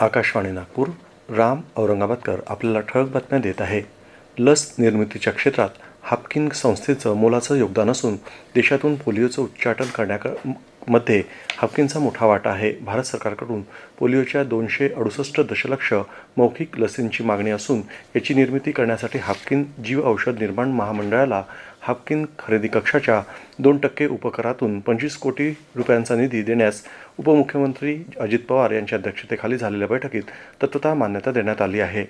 आकाशवाणी नागपूर राम औरंगाबादकर आपल्याला ठळक बातम्या देत आहे. लस निर्मितीच्या क्षेत्रात हापकिन संस्थेचं मोलाचं योगदान असून देशातून पोलिओचं उच्चाटन करण्याकमध्ये हापकिनचा मोठा वाटा आहे. भारत सरकारकडून पोलिओच्या दोनशे अडुसष्ट दशलक्ष मौखिक लसींची मागणी असून याची निर्मिती करण्यासाठी हापकिन जीव औषध निर्माण महामंडळाला हापकिन खरेदी कक्षाच्या दोन टक्के उपकरातून पंचवीस कोटी रुपयांचा निधी देण्यास उपमुख्यमंत्री अजित पवार यांच्या अध्यक्षतेखाली झालेल्या बैठकीत तत्वतः मान्यता देण्यात आली आहे.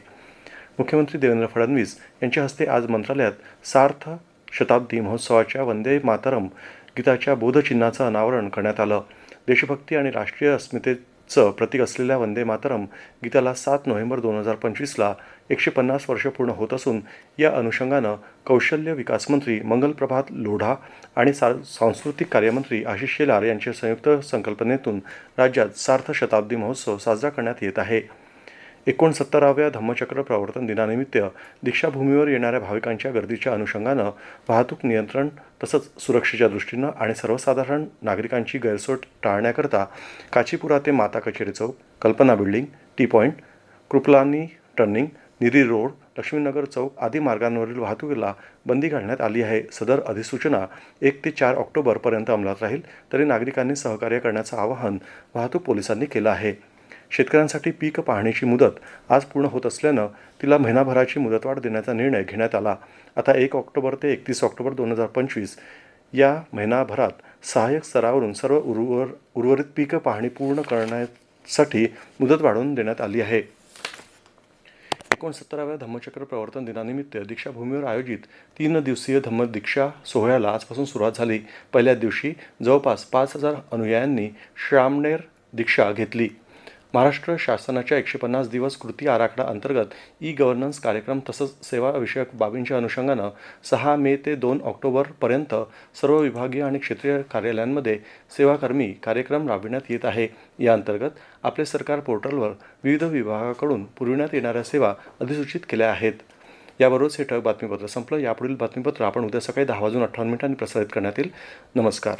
मुख्यमंत्री देवेंद्र फडणवीस यांच्या हस्ते आज मंत्रालयात सार्थ शताब्दी महोत्सवाच्या वंदे मातरम गीताच्या बोधचिन्हाचं अनावरण करण्यात आलं. देशभक्ती आणि राष्ट्रीय अस्मितेत चं प्रतीक असलेल्या वंदे मातरम गीताला सात नोव्हेंबर दोन हजार पंचवीसला एकशे पन्नास वर्ष पूर्ण होत असून या अनुषंगानं कौशल्य विकास मंत्री मंगलप्रभात लोढा आणि सा सांस्कृतिक कार्यमंत्री आशिष शेलार यांच्या संयुक्त संकल्पनेतून राज्यात सार्थ शताब्दी महोत्सव साजरा करण्यात येत आहे. एकोणसत्तराव्या धम्मचक्र प्रवर्तन दिनानिमित्त दीक्षाभूमीवर येणाऱ्या भाविकांच्या गर्दीच्या अनुषंगानं वाहतूक नियंत्रण तसंच सुरक्षेच्या दृष्टीनं आणि सर्वसाधारण नागरिकांची गैरसोय टाळण्याकरता काचीपुरा ते Mata Kacheri Chowk Kalpana building T point Kriplani turning NEERI road Laxminagar Chowk आदी मार्गांवरील वाहतुकीला बंदी घालण्यात आली आहे. सदर अधिसूचना एक ते चार ऑक्टोबरपर्यंत अंमलात राहील तरी नागरिकांनी सहकार्य करण्याचं आवाहन वाहतूक पोलिसांनी केलं आहे. शेतकऱ्यांसाठी पीक पाहणीची मुदत आज पूर्ण होत असल्यानं तिला महिनाभराची मुदतवाढ देण्याचा निर्णय घेण्यात आला. आता एक ऑक्टोबर ते एकतीस ऑक्टोबर दोन हजार पंचवीस या महिनाभरात सहाय्यक स्तरावरून सर्व उर्वर उर्वरित पीक पाहणी पूर्ण करण्यासाठी मुदत वाढवून देण्यात आली आहे. एकोणसत्तराव्या धम्मचक्र प्रवर्तन दिनानिमित्त दीक्षाभूमीवर आयोजित तीन दिवसीय धम्मदीक्षा सोहळ्याला आजपासून सुरुवात झाली. पहिल्या दिवशी जवळपास पाच हजार अनुयायांनी श्रामनेर दीक्षा घेतली. महाराष्ट्र शासनाच्या एकशे पन्नास दिवस कृती आराखडा अंतर्गत ई गव्हर्नन्स कार्यक्रम तसंच सेवाविषयक बाबींच्या अनुषंगानं सहा मे ते दोन ऑक्टोबरपर्यंत सर्व विभागीय आणि क्षेत्रीय कार्यालयांमध्ये सेवाकर्मी कार्यक्रम राबविण्यात येत आहे. या अंतर्गत आपले सरकार पोर्टलवर विविध विभागाकडून पुरविण्यात येणाऱ्या सेवा अधिसूचित केल्या आहेत. याबरोबरच हे ठळक बातमीपत्र संपलं. यापुढील बातमीपत्र आपण उद्या सकाळी दहा वाजून अठ्ठावन्न मिनिटांनी प्रसारित करण्यात येईल. नमस्कार.